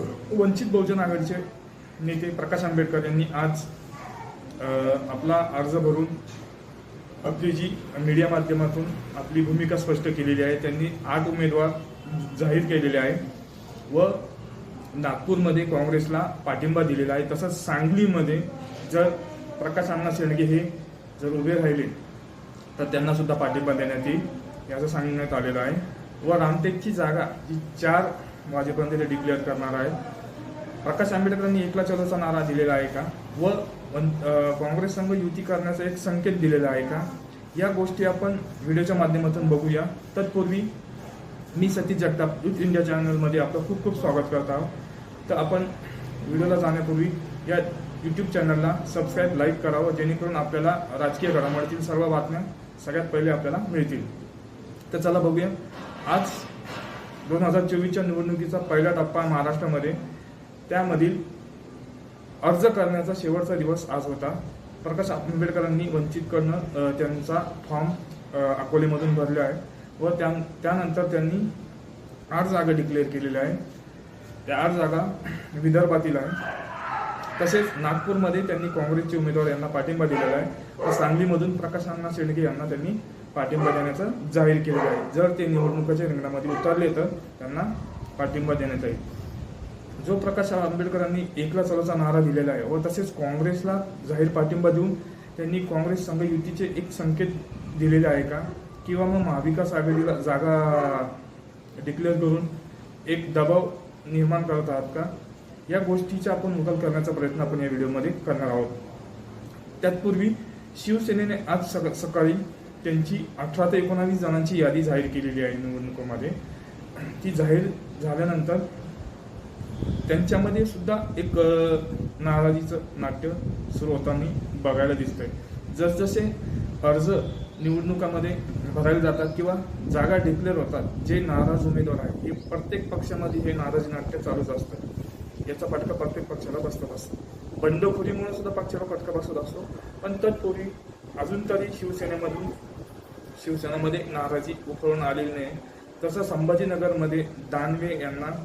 वंचित बहुजन आघाडीचे नेते प्रकाश आंबेडकर यांनी आज आपला अर्ज भरून आपली जी मीडिया माध्यमातून आपली भूमिका स्पष्ट केलेली आहे त्यांनी आठ उमेदवार जाहीर केलेले आहे व नागपूरमध्ये काँग्रेसला पाठिंबा दिलेला आहे. तसंच सांगलीमध्ये जर प्रकाश अण्णा शेडगे हे जर उभे राहिले तर त्यांना सुद्धा पाठिंबा देण्यात येईल याचं सांगण्यात आलेलं आहे. व रामटेकची जागा जी चार वाजेपर्यंत ते डिक्लेअर करणार आहे. प्रकाश आंबेडकरांनी एकला चलोचा नारा दिलेला आहे का? व वन- काँग्रेस संघ युती करण्याचा एक संकेत दिलेला आहे का? या गोष्टी आपण व्हिडिओच्या माध्यमातून बघूया. तत्पूर्वी मी सतीश जगताप युथ इंडिया चॅनलमध्ये आपलं खूप खूप स्वागत करत आहोत. तर आपण व्हिडिओला जाण्यापूर्वी या यूट्यूब चॅनलला सबस्क्राईब लाईक करावं जेणेकरून आपल्याला राजकीय घडामोडीतील सर्व बातम्या सगळ्यात पहिले आपल्याला मिळतील. तर चला बघूया. आज दोन हजार चोवीसच्या निवडणुकीचा पहिला टप्पा महाराष्ट्रामध्ये. त्यामधील अर्ज करण्याचा शेवटचा दिवस आज होता. प्रकाश आंबेडकरांनी वंचितकडनं करणं त्यांचा फॉर्म अकोलेमधून भरला आहे व त्या त्यानंतर त्यांनी आठ जागा डिक्लेअर केलेल्या आहे त्या आठ जागा विदर्भातील आहे तसेच नागपूरमध्ये त्यांनी काँग्रेसचे उमेदवार यांना पाठिंबा दिलेला आहे. तर सांगलीमधून प्रकाश अण्णा यांना त्यांनी पाठिंबा देण्याचं जाहीर केलेलं आहे. जर ते निवडणुकीच्या रिंगणामध्ये उतरले तर त्यांना पाठिंबा देण्यात येईल. जो प्रकाश आंबेडकरांनी एकला चलोचा नारा दिलेला आहे व तसेच काँग्रेसला जाहीर पाठिंबा देऊन त्यांनी काँग्रेस संघ युतीचे एक संकेत दिलेले आहे का? किंवा मग महाविकास आघाडीला जागा डिक्लेअर करून एक दबाव निर्माण करत आहात का? या गोष्टीचा आपण उकल करण्याचा प्रयत्न आपण या व्हिडिओमध्ये करणार आहोत. त्यातपूर्वी शिवसेनेने आज सकाळी त्यांची अठरा ते एकोणावीस जणांची यादी जाहीर केलेली आहे निवडणुकीमध्ये. ती जाहीर झाल्यानंतर त्यांच्यामध्ये सुद्धा एक नाराजीचं नाट्य सुरू होताना बघायला दिसतंय. जसजसे अर्ज निवडणुकामध्ये भरायला जातात किंवा जागा डिक्लेअर होतात जे नाराज उमेदवार आहेत हे प्रत्येक पक्षामध्ये हे नाराजी नाट्य चालूच असतं. याचा फटका प्रत्येक पक्षाला बसत असतो. बंडखोरीमुळे सुद्धा पक्षाला फटका बसत असतो. पण तत्पूर्वी अजून तरी शिवसेनेमधून शिवसेनेमध्ये नाराजी उफळून आलेली नाही. तसं संभाजीनगरमध्ये दानवे यांना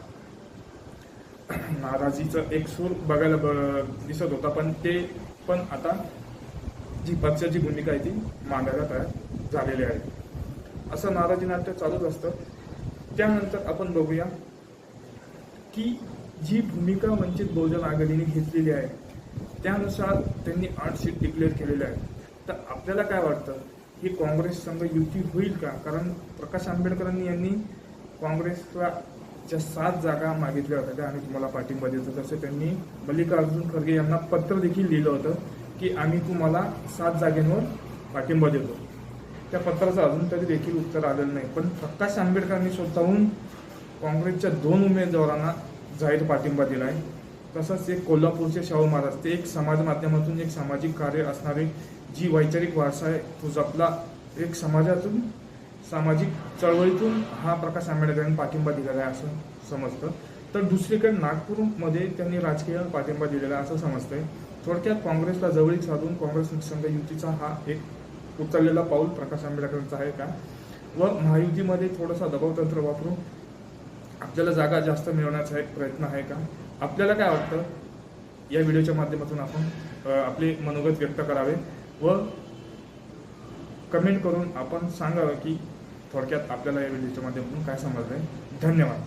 नाराजीचं एक सूर बघायला ब- दिसत होता पण ते पण आता जी पक्षाची भूमिका आहे ती मांडायला तयार झालेली आहे. असं नाराजी नाट्य चालूच असतं. त्यानंतर आपण बघूया की जी भूमिका वंचित बहुजन आघाडीने घेतलेली आहे त्यानुसार त्यांनी आठ सीट डिक्लेअर केलेल्या आहेत. तर आपल्याला काय वाटतं? की काँग्रेस संघ युती होईल का? कारण प्रकाश आंबेडकरांनी यांनी काँग्रेसला ज्या सात जागा मागितल्या होत्या त्या आम्ही तुम्हाला पाठिंबा देतो. तसे त्यांनी मल्लिकार्जुन खरगे यांना पत्र देखील लिहिलं होतं की आम्ही तुम्हाला सात जागेंवर पाठिंबा देतो. त्या पत्राचं अजून तरी देखील उत्तर आलेलं नाही. पण प्रकाश आंबेडकरांनी स्वतःहून काँग्रेसच्या दोन उमेदवारांना जाहीर पाठिंबा दिला आहे तसंच एक कोल्हापूरचे शाहू महाराज ते एक समाज माध्यमातून एक सामाजिक कार्य असणारे जी वैचारिक वारसा आहे तो जपला. एक समाजातून सामाजिक चळवळीतून हा प्रकाश आंबेडकरांनी पाठिंबा दिलेला आहे असं समजतं. तर दुसरीकडे नागपूरमध्ये त्यांनी राजकीय पाठिंबा दिलेला आहे असं समजतंय. थोडक्यात काँग्रेसला जवळीक साधून काँग्रेस संघ युतीचा हा एक उचललेला पाऊल प्रकाश आंबेडकरांचा आहे का? व महायुतीमध्ये थोडासा दबावतंत्र वापरून आपल्याला जागा जास्त मिळवण्याचा एक प्रयत्न आहे का? आपल्याला काय वाटतं? या व्हिडिओच्या माध्यमातून आपण आपले मनोगत व्यक्त करावे व कमेंट करून आपण सांगावं की थोडक्यात आपल्याला या व्हिडिओच्या माध्यमातून काय समजलंय. धन्यवाद.